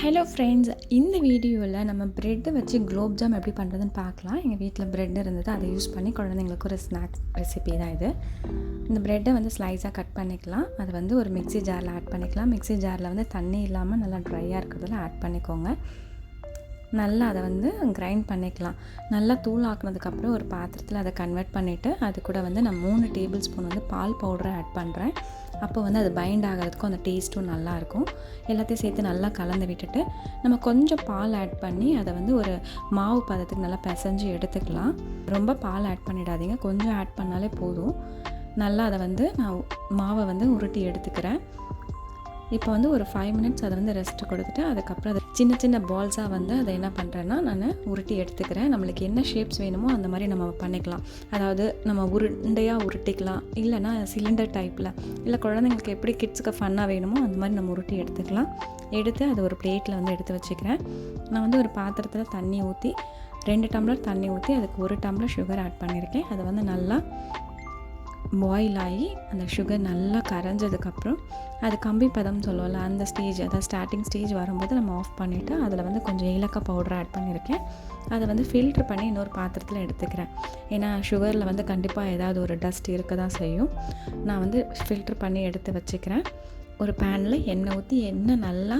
Hello friends இந்த வீடியோவில் நம்ம ப்ரெட்டை வச்சு குலோப் ஜாம் எப்படி பண்ணுறதுன்னு பார்க்கலாம். எங்கள் வீட்டில் ப்ரெட் இருந்தது அதை யூஸ் பண்ணி குழந்தைங்களுக்கு ஒரு ஸ்நாக்ஸ் ரெசிபி தான் இது. இந்த ப்ரெட்டை வந்து ஸ்லைஸாக கட் பண்ணிக்கலாம். அது வந்து ஒரு மிக்ஸி ஜாரில் ஆட் பண்ணிக்கலாம். மிக்ஸி ஜாரில் வந்து தண்ணி இல்லாமல் நல்லா ட்ரையாக இருக்கிறதுல ஆட் பண்ணிக்கோங்க. நல்லா அதை வந்து கிரைண்ட் பண்ணிக்கலாம். நல்லா தூள் ஆக்குனதுக்கப்புறம் ஒரு பாத்திரத்தில் அதை கன்வெர்ட் பண்ணிவிட்டு அது கூட வந்து நான் மூணு டேபிள் ஸ்பூன் வந்து பால் பவுடரை ஆட் பண்ணுறேன் அப்போ வந்து அது பைண்ட் ஆகிறதுக்கும் அந்த டேஸ்ட்டும் நல்லாயிருக்கும் எல்லாத்தையும் சேர்த்து நல்லா கலந்து விட்டுட்டு நம்ம கொஞ்சம் பால் ஆட் பண்ணி அதை வந்து ஒரு மாவு பதத்துக்கு நல்லா பிசைஞ்சு எடுத்துக்கலாம். ரொம்ப பால் ஆட் பண்ணிடாதீங்க. கொஞ்சம் ஆட் பண்ணாலே போதும். நல்லா அதை வந்து நான் மாவை வந்து உருட்டி எடுத்துக்கிறேன். இப்போ வந்து ஒரு ஃபைவ் மினிட்ஸ் அதை வந்து ரெஸ்ட் கொடுத்துட்டு அதுக்கப்புறம் அதை சின்ன சின்ன பால்ஸாக வந்து அதை என்ன பண்ணுறேன்னா நான் உருட்டி எடுத்துக்கிறேன். நம்மளுக்கு என்ன ஷேப்ஸ் வேணுமோ அந்த மாதிரி நம்ம பண்ணிக்கலாம். அதாவது நம்ம உருண்டையாக உருட்டிக்கலாம். இல்லைனா சிலிண்டர் டைப்பில் இல்லை குழந்தைங்களுக்கு எப்படி கிட்ஸுக்கு ஃபன்னாக வேணுமோ அந்த மாதிரி நம்ம உருட்டி எடுத்துக்கலாம். எடுத்து அதை ஒரு பிளேட்டில் வந்து எடுத்து வச்சுக்கிறேன். நான் வந்து ஒரு பாத்திரத்தில் தண்ணி ஊற்றி ரெண்டு டம்ளர் தண்ணி ஊற்றி அதுக்கு ஒரு டம்ளர் சுகர் ஆட் பண்ணியிருக்கேன். அதை வந்து நல்லா பாயில் ஆகி அந்த சுகர் நல்லா கரைஞ்சதுக்கப்புறம் அது கம்பி பதம் சொல்லுவோம்ல அந்த ஸ்டேஜ் அதாவது ஸ்டார்டிங் ஸ்டேஜ் வரும்போது நம்ம ஆஃப் பண்ணிவிட்டு அதில் வந்து கொஞ்சம் ஏலக்காய் பவுடர் ஆட் பண்ணியிருக்கேன். அதை வந்து ஃபில்ட்ரு பண்ணி இன்னொரு பாத்திரத்தில் எடுத்துக்கிறேன். ஏன்னா சுகரில் வந்து கண்டிப்பாக ஏதாவது ஒரு டஸ்ட் இருக்க தான் செய்யும். நான் வந்து ஃபில்ட்ரு பண்ணி எடுத்து வச்சுக்கிறேன். ஒரு பேனில் எண்ணெய் ஊற்றி எண்ணெய் நல்லா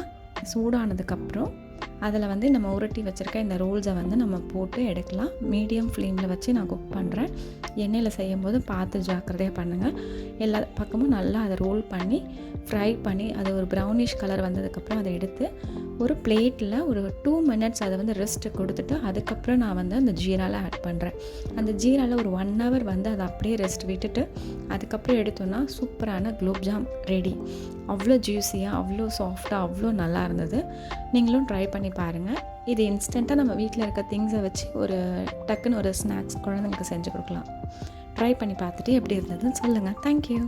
சூடானதுக்கப்புறம் அதில் வந்து நம்ம உருட்டி வச்சுருக்க இந்த ரோல்ஸை வந்து நம்ம போட்டு எடுக்கலாம். மீடியம் ஃப்ளேமில் வச்சு நான் குக் பண்ணுறேன். எண்ணெயில் செய்யும்போது பார்த்து ஜாக்கிரதையாக பண்ணுங்கள் எல்லா பக்கமும் நல்லா அதை ரோல் பண்ணி ஃப்ரை பண்ணி அது ஒரு ப்ரௌனிஷ் கலர் வந்ததுக்கப்புறம் அதை எடுத்து ஒரு பிளேட்டில் ஒரு டூ மினிட்ஸ் அதை வந்து ரெஸ்ட்டு கொடுத்துட்டு அதுக்கப்புறம் நான் வந்து அந்த ஜீராவில் ஆட் பண்ணுறேன். அந்த ஜீராவில் ஒரு ஒன் ஹவர் வந்து அதை அப்படியே ரெஸ்ட் விட்டுட்டு அதுக்கப்புறம் எடுத்தோன்னா சூப்பரான குலோப்ஜாம் ரெடி. அவ்வளோ ஜூஸியாக அவ்வளோ சாஃப்டாக அவ்வளோ நல்லா இருந்தது. நீங்களும் ட்ரை பண்ணி பண்ணி பாருங்கள் இது இன்ஸ்டண்ட்டாக நம்ம வீட்டில் இருக்க திங்ஸை வச்சு ஒரு டக்குன்னு ஒரு ஸ்நாக்ஸ் குழந்தைங்களுக்கு செஞ்சு கொடுக்கலாம். ட்ரை பண்ணி பார்த்துட்டு எப்படி இருந்ததுன்னு சொல்லுங்கள் தேங்க்யூ